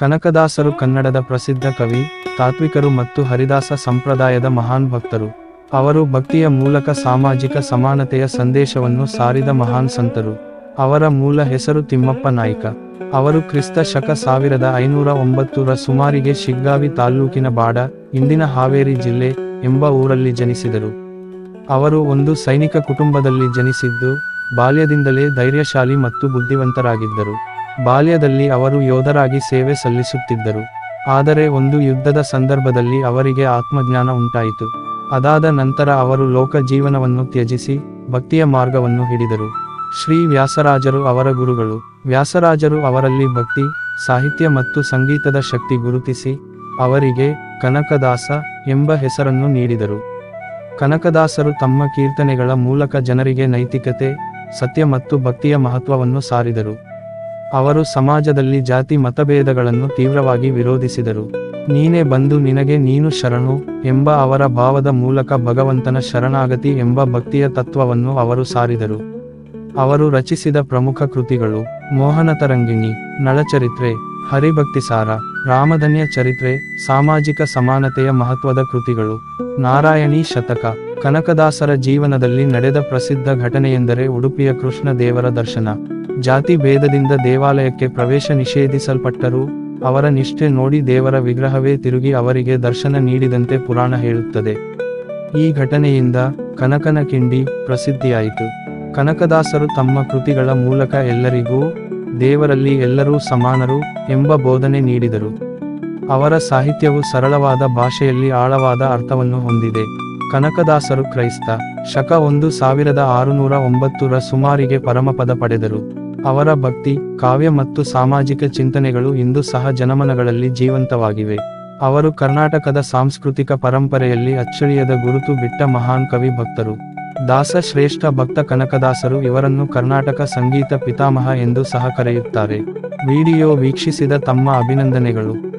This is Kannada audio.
ಕನಕದಾಸರು ಕನ್ನಡದ ಪ್ರಸಿದ್ಧ ಕವಿ, ತಾತ್ವಿಕರು ಮತ್ತು ಹರಿದಾಸ ಸಂಪ್ರದಾಯದ ಮಹಾನ್ ಭಕ್ತರು. ಅವರು ಭಕ್ತಿಯ ಮೂಲಕ ಸಾಮಾಜಿಕ ಸಮಾನತೆಯ ಸಂದೇಶವನ್ನು ಸಾರಿದ ಮಹಾನ್ ಸಂತರು. ಅವರ ಮೂಲ ಹೆಸರು ತಿಮ್ಮಪ್ಪ ನಾಯ್ಕ. ಅವರು ಕ್ರಿಸ್ತ ಶಕ ಸಾವಿರದ ಐನೂರ ಒಂಬತ್ತರ ಸುಮಾರಿಗೆ ಶಿಗ್ಗಾವಿ ತಾಲ್ಲೂಕಿನ ಬಾಡ, ಇಂದಿನ ಹಾವೇರಿ ಜಿಲ್ಲೆ ಎಂಬ ಊರಲ್ಲಿ ಜನಿಸಿದರು. ಅವರು ಒಂದು ಸೈನಿಕ ಕುಟುಂಬದಲ್ಲಿ ಜನಿಸಿದ್ದು, ಬಾಲ್ಯದಿಂದಲೇ ಧೈರ್ಯಶಾಲಿ ಮತ್ತು ಬುದ್ಧಿವಂತರಾಗಿದ್ದರು. ಬಾಲ್ಯದಲ್ಲಿ ಅವರು ಯೋಧರಾಗಿ ಸೇವೆ ಸಲ್ಲಿಸುತ್ತಿದ್ದರು. ಆದರೆ ಒಂದು ಯುದ್ಧದ ಸಂದರ್ಭದಲ್ಲಿ ಅವರಿಗೆ ಆತ್ಮಜ್ಞಾನ ಉಂಟಾಯಿತು. ಅದಾದ ನಂತರ ಅವರು ಲೋಕ ಜೀವನವನ್ನು ತ್ಯಜಿಸಿ, ಭಕ್ತಿಯ ಮಾರ್ಗವನ್ನು ಹಿಡಿದರು. ಶ್ರೀ ವ್ಯಾಸರಾಜರು ಅವರ ಗುರುಗಳು. ವ್ಯಾಸರಾಜರು ಅವರಲ್ಲಿ ಭಕ್ತಿ, ಸಾಹಿತ್ಯ ಮತ್ತು ಸಂಗೀತದ ಶಕ್ತಿ ಗುರುತಿಸಿ, ಅವರಿಗೆ ಕನಕದಾಸ ಎಂಬ ಹೆಸರನ್ನು ನೀಡಿದರು. ಕನಕದಾಸರು ತಮ್ಮ ಕೀರ್ತನೆಗಳ ಮೂಲಕ ಜನರಿಗೆ ನೈತಿಕತೆ, ಸತ್ಯ ಮತ್ತು ಭಕ್ತಿಯ ಮಹತ್ವವನ್ನು ಸಾರಿದರು. ಅವರು ಸಮಾಜದಲ್ಲಿ ಜಾತಿ ಮತಭೇದಗಳನ್ನು ತೀವ್ರವಾಗಿ ವಿರೋಧಿಸಿದರು. ನೀನೇ ಬಂದು ನಿನಗೆ ನೀನು ಶರಣು ಎಂಬ ಅವರ ಭಾವದ ಮೂಲಕ ಭಗವಂತನ ಶರಣಾಗತಿ ಎಂಬ ಭಕ್ತಿಯ ತತ್ವವನ್ನು ಅವರು ಸಾರಿದರು. ಅವರು ರಚಿಸಿದ ಪ್ರಮುಖ ಕೃತಿಗಳು ಮೋಹನತರಂಗಿಣಿ ನಳಚರಿತ್ರೆ ಹರಿಭಕ್ತಿಸಾರ ರಾಮಧನ್ಯ ಚರಿತ್ರೆ, ಸಾಮಾಜಿಕ ಸಮಾನತೆಯ ಮಹತ್ವದ ಕೃತಿಗಳು, ನಾರಾಯಣಿ ಶತಕ, ಕನಕದಾಸರ ಜೀವನದಲ್ಲಿ ನಡೆದ ಪ್ರಸಿದ್ಧ ಘಟನೆಯೆಂದರೆ ಉಡುಪಿಯ ಕೃಷ್ಣ ದೇವರ ದರ್ಶನ. ಜಾತಿ ಭೇದದಿಂದ ದೇವಾಲಯಕ್ಕೆ ಪ್ರವೇಶ ನಿಷೇಧಿಸಲ್ಪಟ್ಟರು ಅವರ ನಿಷ್ಠೆ ನೋಡಿ ದೇವರ ವಿಗ್ರಹವೇ ತಿರುಗಿ ಅವರಿಗೆ ದರ್ಶನ ನೀಡಿದಂತೆ ಪುರಾಣ ಹೇಳುತ್ತದೆ. ಈ ಘಟನೆಯಿಂದ ಕನಕನ ಕಿಂಡಿ ಪ್ರಸಿದ್ಧಿಯಾಯಿತು. ಕನಕದಾಸರು ತಮ್ಮ ಕೃತಿಗಳ ಮೂಲಕ ಎಲ್ಲರಿಗೂ, ದೇವರಲ್ಲಿ ಎಲ್ಲರೂ ಸಮಾನರು ಎಂಬ ಬೋಧನೆ ನೀಡಿದರು. ಅವರ ಸಾಹಿತ್ಯವು ಸರಳವಾದ ಭಾಷೆಯಲ್ಲಿ ಆಳವಾದ ಅರ್ಥವನ್ನು ಹೊಂದಿದೆ. ಕನಕದಾಸರು ಕ್ರೈಸ್ತ. ಶಕ ಒಂದು ಸಾವಿರದ ಆರುನೂರ ಒಂಬತ್ತರ ಸುಮಾರಿಗೆ ಪರಮಪದ ಪಡೆದರು. ಅವರ ಭಕ್ತಿ, ಕಾವ್ಯ ಮತ್ತು ಸಾಮಾಜಿಕ ಚಿಂತನೆಗಳು ಇಂದು ಸಹ ಜನಮನಗಳಲ್ಲಿ ಜೀವಂತವಾಗಿವೆ. ಅವರು ಕರ್ನಾಟಕದ ಸಾಂಸ್ಕೃತಿಕ ಪರಂಪರೆಯಲ್ಲಿ ಅಚ್ಚಳಿಯದ ಗುರುತು ಬಿಟ್ಟ ಮಹಾನ್ ಕವಿ ಭಕ್ತರು. ದಾಸ ಶ್ರೇಷ್ಠ ಭಕ್ತ ಕನಕದಾಸರು ಇವರನ್ನು ಕರ್ನಾಟಕ ಸಂಗೀತ ಪಿತಾಮಹ ಎಂದು ಸಹ ಕರೆಯುತ್ತಾರೆ. ವಿಡಿಯೋ ವೀಕ್ಷಿಸಿದ ತಮ್ಮ ಅಭಿನಂದನೆಗಳು.